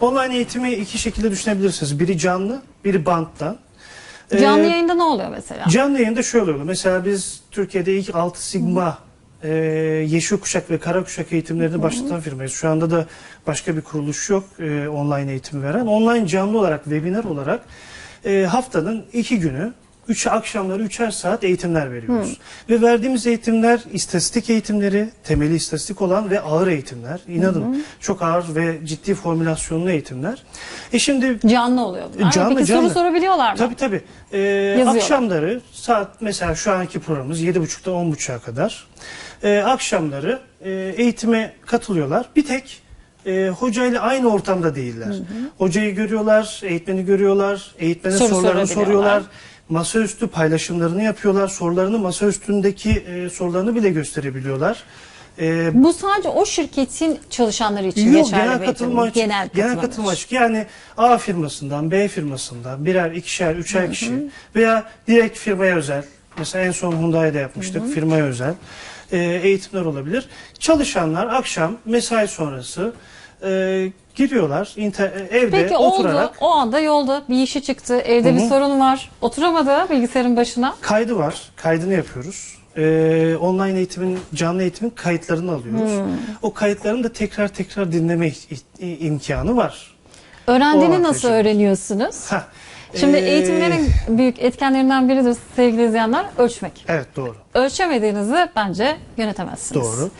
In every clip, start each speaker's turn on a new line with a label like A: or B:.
A: Online eğitimi iki şekilde düşünebilirsiniz. Biri canlı, biri banttan.
B: Canlı
A: Ee,
B: yayında ne oluyor mesela?
A: Canlı yayında şöyle oluyor. Mesela biz Türkiye'de ilk 6 sigma e, yeşil kuşak ve kara kuşak eğitimlerini başlatan firmayız. Şu anda da başka bir kuruluş yok e, online eğitimi veren. Online canlı olarak, webinar olarak e, haftanın iki günü, üç akşamları üçer saat eğitimler veriyoruz. Ve verdiğimiz eğitimler istatistik eğitimleri, temeli istatistik olan ve ağır eğitimler. İnanın çok ağır ve ciddi formülasyonlu eğitimler. E şimdi
B: Canlı oluyor bunlar.
A: Canlı,
B: Peki
A: canlı.
B: soru sorabiliyorlar mı?
A: Tabii tabii. Ee, akşamları saat mesela şu anki programımız 7.30'dan 10.30'a kadar. Ee, akşamları e, eğitime katılıyorlar. Bir tek e, hocayla aynı ortamda değiller. Hocayı görüyorlar, eğitmeni görüyorlar, eğitmene
B: Soru
A: sorularını soruyorlar. Masaüstü paylaşımlarını yapıyorlar. Sorularını masaüstündeki e, sorularını bile gösterebiliyorlar. Ee,
B: Bu sadece o şirketin çalışanları için
A: Yok
B: geçerli
A: genel katılma açık.
B: Genel,
A: Genel
B: katılım
A: katılma
B: açık.
A: Yani A firmasından, B firmasından birer, ikişer, üçer kişi veya direkt firmaya özel. Mesela en son Hyundai'de yapmıştık. Firmaya özel e, eğitimler olabilir. Çalışanlar akşam mesai sonrası e, giriyorlar inter, e, evde
B: Peki
A: oturarak.
B: oldu, o anda yolda bir işi çıktı, evde bir sorun var, oturamadı bilgisayarın başına.
A: Kaydı var. Kaydını yapıyoruz. Ee, online eğitimin, canlı eğitimin kayıtlarını alıyoruz. O kayıtların da tekrar tekrar dinleme imkanı var. O
B: Öğrendiğini nasıl
A: avantajı
B: öğreniyorsunuz?
A: Hah,
B: Şimdi
A: ee,
B: eğitimlerin büyük etkenlerinden biridir sevgili izleyenler ölçmek.
A: Evet doğru.
B: Ölçemediğinizi bence yönetemezsiniz.
A: Doğru.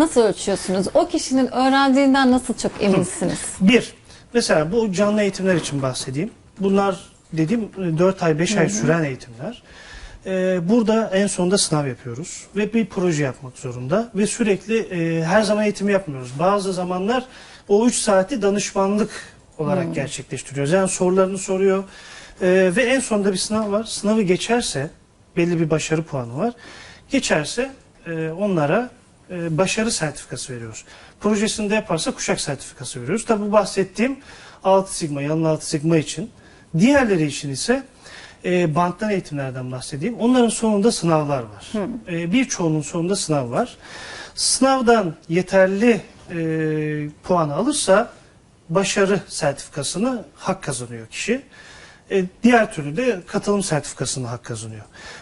B: Nasıl ölçüyorsunuz? O kişinin öğrendiğinden nasıl çok eminsiniz?
A: Bir, mesela bu canlı eğitimler için bahsedeyim. Bunlar dediğim 4 ay 5 ay süren eğitimler. Ee, burada en sonunda sınav yapıyoruz ve bir proje yapmak zorunda ve sürekli e, her zaman eğitimi yapmıyoruz. Bazı zamanlar o 3 saati danışmanlık olarak gerçekleştiriyoruz. Yani sorularını soruyor Ee, ve en sonunda bir sınav var. Sınavı geçerse belli bir başarı puanı var. Geçerse e, onlara e, başarı sertifikası veriyoruz. Projesini de yaparsa kuşak sertifikası veriyoruz. Tabi bu bahsettiğim 6 sigma, yanlı 6 sigma için. Diğerleri için ise e, banttan eğitimlerden bahsedeyim. Onların sonunda sınavlar var. E, birçoğunun sonunda sınav var. Sınavdan yeterli e, puanı alırsa başarı sertifikasını hak kazanıyor kişi. E, diğer türlü de katılım sertifikasını hak kazanıyor.